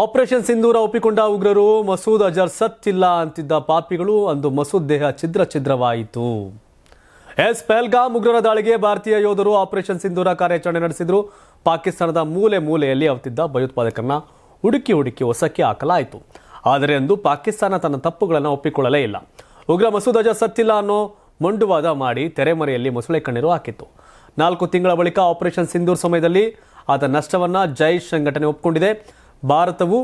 Operation ಸಿಂಧೂರ ಒಪ್ಪಿಕೊಂಡ ಉಗ್ರರು ಮಸೂದ್ ಅಜರ್ ಸತ್ತಿಲ್ಲ ಅಂತಿದ್ದ ಪಾಪಿಗಳು ಅಂದು ಮಸೂದ್ ದೇಹ ಛಿದ್ರ ಛಿದ್ರವಾಯಿತು. ಎಸ್ ಪೆಹಲ್ಗಾಮ್ ಉಗ್ರರ ದಾಳಿಗೆ ಭಾರತೀಯ ಯೋಧರು ಆಪರೇಷನ್ ಸಿಂಧೂರ ಕಾರ್ಯಾಚರಣೆ ನಡೆಸಿದ್ರು. ಪಾಕಿಸ್ತಾನದ ಮೂಲೆ ಮೂಲೆಯಲ್ಲಿ ಅವತ್ತಿದ್ದ ಭಯೋತ್ಪಾದಕರನ್ನ ಹುಡುಕಿ ಹುಡುಕಿ ಹೊಸಕ್ಕೆ ಹಾಕಲಾಯಿತು. ಆದರೆ ಅಂದು ಪಾಕಿಸ್ತಾನ ತನ್ನ ತಪ್ಪುಗಳನ್ನು ಒಪ್ಪಿಕೊಳ್ಳಲೇ ಇಲ್ಲ. ಉಗ್ರ ಮಸೂದ್ ಅಜರ್ ಸತ್ತಿಲ್ಲ ಅನ್ನೋ ಮೊಂಡುವಾದ ಮಾಡಿ ತೆರೆಮರೆಯಲ್ಲಿ ಮೊಸಳೆ ಕಣ್ಣೀರು ಹಾಕಿತ್ತು. ನಾಲ್ಕು ತಿಂಗಳ ಬಳಿಕ ಆಪರೇಷನ್ ಸಿಂಧೂರ್ ಸಮಯದಲ್ಲಿ ಆತ ನಷ್ಟವನ್ನ ಜೈಶ್ ಸಂಘಟನೆ ಒಪ್ಪಿಕೊಂಡಿದೆ ಭಾರತವು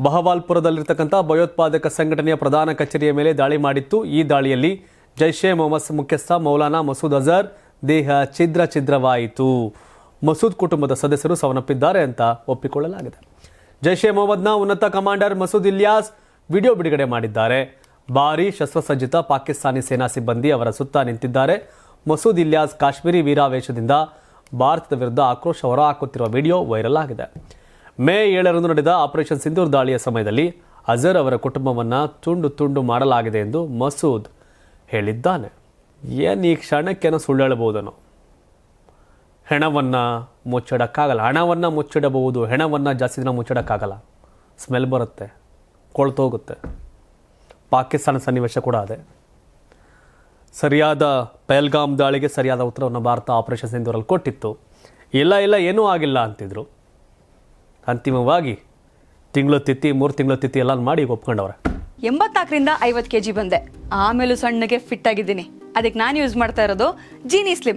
ಬಹವಾಲ್ಪುರದಲ್ಲಿರ್ತಕ್ಕಂಥ ಭಯೋತ್ಪಾದಕ ಸಂಘಟನೆಯ ಪ್ರಧಾನ ಕಚೇರಿಯ ಮೇಲೆ ದಾಳಿ ಮಾಡಿತ್ತು. ಈ ದಾಳಿಯಲ್ಲಿ ಜೈಷೆ ಮೊಹಮ್ಮದ್ ಮುಖ್ಯಸ್ಥ ಮೌಲಾನಾ ಮಸೂದ್ ಅಜರ್, ದೇಹ ಛಿದ್ರ ಛಿದ್ರವಾಯಿತು. ಮಸೂದ್ ಕುಟುಂಬದ ಸದಸ್ಯರು ಸಾವನ್ನಪ್ಪಿದ್ದಾರೆ ಅಂತ ಒಪ್ಪಿಕೊಳ್ಳಲಾಗಿದೆ. ಜೈಷೆ ಮೊಹಮ್ಮದ್ನ ಉನ್ನತ ಕಮಾಂಡರ್ ಮಸೂದ್ ಇಲಿಯಾಸ್ ವಿಡಿಯೋ ಬಿಡುಗಡೆ ಮಾಡಿದ್ದಾರೆ. ಭಾರೀ ಶಸ್ತ್ರಸಜ್ಜಿತ ಪಾಕಿಸ್ತಾನಿ ಸೇನಾ ಸಿಬ್ಬಂದಿ ಅವರ ಸುತ್ತ ನಿಂತಿದ್ದಾರೆ. ಮಸೂದ್ ಇಲಿಯಾಸ್ ಕಾಶ್ಮೀರಿ ವೀರಾವೇಶದಿಂದ ಭಾರತದ ವಿರುದ್ಧ ಆಕ್ರೋಶ ಹೊರಹಾಕುತ್ತಿರುವ ವಿಡಿಯೋ ವೈರಲ್ ಆಗಿದೆ. ಮೇ ಏಳರಂದು ನಡೆದ ಆಪರೇಷನ್ ಸಿಂಧೂರ್ ದಾಳಿಯ ಸಮಯದಲ್ಲಿ ಅಜರ್ ಅವರ ಕುಟುಂಬವನ್ನು ತುಂಡು ತುಂಡು ಮಾಡಲಾಗಿದೆ ಎಂದು ಮಸೂದ್ ಹೇಳಿದ್ದಾನೆ. ಏನು ಈ ಕ್ಷಣಕ್ಕೇನೋ ಸುಳ್ಳು ಹೇಳಬಹುದನು. ಹೆಣವನ್ನು ಮುಚ್ಚಿಡೋಕ್ಕಾಗಲ್ಲ. ಹಣವನ್ನು ಮುಚ್ಚಿಡಬಹುದು. ಹೆಣವನ್ನು ಜಾಸ್ತಿ ದಿನ ಮುಚ್ಚಿಡೋಕ್ಕಾಗಲ್ಲ. ಸ್ಮೆಲ್ ಬರುತ್ತೆ. ಕೊಳ್ತೋಗುತ್ತೆ ಪಾಕಿಸ್ತಾನ ಸನ್ನಿವೇಶ ಕೂಡ ಅದೇ. ಸರಿಯಾದ ಪೆಹಲ್ಗಾಮ್ ದಾಳಿಗೆ ಸರಿಯಾದ ಉತ್ತರವನ್ನು ಭಾರತ ಆಪರೇಷನ್ ಸಿಂಧೂರಲ್ಲಿ ಕೊಟ್ಟಿತ್ತು. ಇಲ್ಲ ಇಲ್ಲ, ಏನೂ ಆಗಿಲ್ಲ ಅಂತಿದ್ರು. ಅಂತಿಮವಾಗಿ ತಿಂಗಳು ತಿತ್ತಿ ಮೂರು ತಿಂಗಳು ತಿತ್ತಿ ಎಲ್ಲ ಮಾಡಿ ಒಪ್ಕೊಂಡವ್ರೆ. ಎಂಬತ್ನಾಲ್ಕರಿಂದ ಐವತ್ತು ಕೆ ಜಿ ಬಂದೆ. ಆಮೇಲೂ ಸಣ್ಣಗೆ ಫಿಟ್ ಆಗಿದ್ದೀನಿ. ಅದಕ್ಕೆ ನಾನು ಯೂಸ್ ಮಾಡ್ತಾ ಇರೋದು ಜೀನಿ ಸ್ಲಿಮ್